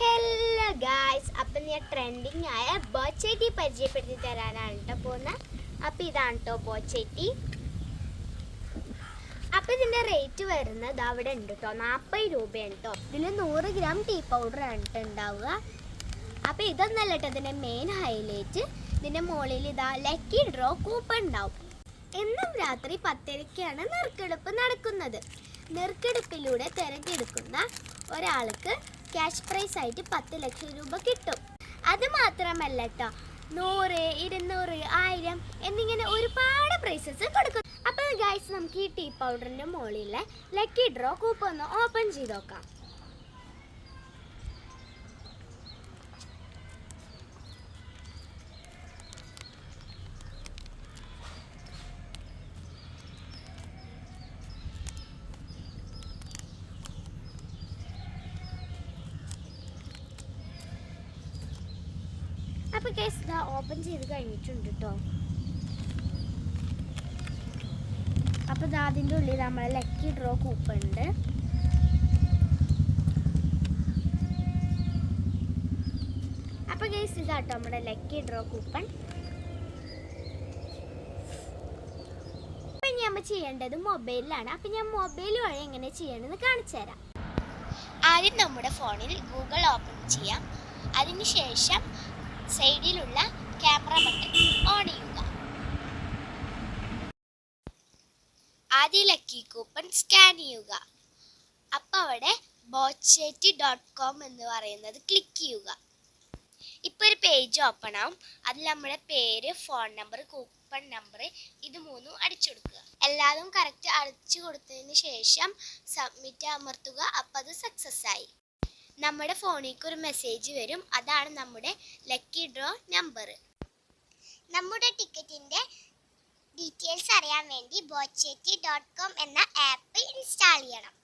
Hello guys അപ്പം ഞാൻ trending ആയ ബോച്ചേറ്റി പരിചയപ്പെടുത്തി തരാനാണ് കേട്ടോ പോകുന്നത് അപ്പം ഇതാണ് കേട്ടോ ബോച്ചേറ്റി അപ്പം ഇതിന്റെ റേറ്റ് വരുന്നത് അവിടെ ഉണ്ട് കേട്ടോ നാൽപ്പത് രൂപയാണ് കേട്ടോ ഇതിൽ നൂറ് ഗ്രാം ടീ പൗഡർ ആണ് ട്ടോ ഉണ്ടാവുക അപ്പം ഇതൊന്നല്ല കേട്ടോ ഇതിന്റെ മെയിൻ ഹൈലൈറ്റ് ഇതിന്റെ മുകളിൽ ഇതാ ലക്കി ഡ്രോ കൂപ്പൺ ഉണ്ടാവും എന്നും രാത്രി പത്തരയ്ക്കാണ് നെറുക്കെടുപ്പ് നടക്കുന്നത്. നെറുക്കെടുപ്പിലൂടെ തിരഞ്ഞെടുക്കുന്ന ഒരാൾക്ക് ക്യാഷ് പ്രൈസ് ആയിട്ട് പത്ത് ലക്ഷം രൂപ കിട്ടും. അത് മാത്രമല്ല കേട്ടോ നൂറ് ഇരുന്നൂറ് ആയിരം എന്നിങ്ങനെ ഒരുപാട് പ്രൈസസ് കൊടുക്കും. അപ്പോൾ ഗൈസ് നമുക്ക് ഈ ടീ പൗഡറിന്റെ മുകളിലെ ലക്കി ഡ്രോ കൂപ്പൺ ഒന്ന് ഓപ്പൺ ചെയ്ത് നോക്കാം. അപ്പോൾ കേസ് ഇതാ ഓപ്പൺ ചെയ്ത് കഴിഞ്ഞിട്ടുണ്ട് കേട്ടോ അപ്പോൾ ഇതാ ഉള്ളിൽ നമ്മളെ ലക്കി ഡ്രോ കൂപ്പൺ ഉണ്ട്. അപ്പോൾ കേസ് ഇതാട്ടോ നമ്മുടെ ലക്കി ഡ്രോ കൂപ്പൺ ഇനി നമ്മൾ ചെയ്യേണ്ടത് മൊബൈലിലാണ് അപ്പം ഞാൻ മൊബൈൽ വഴി എങ്ങനെ ചെയ്യണമെന്ന് കാണിച്ചു തരാം. ആദ്യം നമ്മുടെ ഫോണിൽ ഗൂഗിൾ ഓപ്പൺ ചെയ്യാം. അതിനുശേഷം സൈഡിലുള്ള ക്യാമറ ബട്ടൺ ഓൺ ചെയ്യുക. ആദ്യ ലക്കി കൂപ്പൺ സ്കാൻ ചെയ്യുക. അപ്പോൾ അവിടെ ബോച്ചേറ്റി ഡോട്ട് കോം എന്ന് പറയുന്നത് ക്ലിക്ക് ചെയ്യുക. ഇപ്പോൾ ഒരു പേജ് ഓപ്പൺ ആവും. അതിൽ നമ്മുടെ പേര് ഫോൺ നമ്പർ കൂപ്പൺ നമ്പർ ഇത് മൂന്നും അടിച്ചു കൊടുക്കുക. എല്ലാതും കറക്റ്റ് അടിച്ചു കൊടുത്തതിന് ശേഷം സബ്മിറ്റ് അമർത്തുക. അപ്പോൾ അത് സക്സസ് ആയി. നമ്മുടെ ഫോണിലേക്ക് ഒരു മെസ്സേജ് വരും. അതാണ് നമ്മുടെ ലക്കി ഡ്രോ നമ്പർ നമ്മുടെ ടിക്കറ്റിന്റെ ഡീറ്റെയിൽസ് അറിയാൻ വേണ്ടി ബോച്ചേറ്റി ഡോട്ട് കോം എന്ന ആപ്പ് ഇൻസ്റ്റാൾ ചെയ്യണം.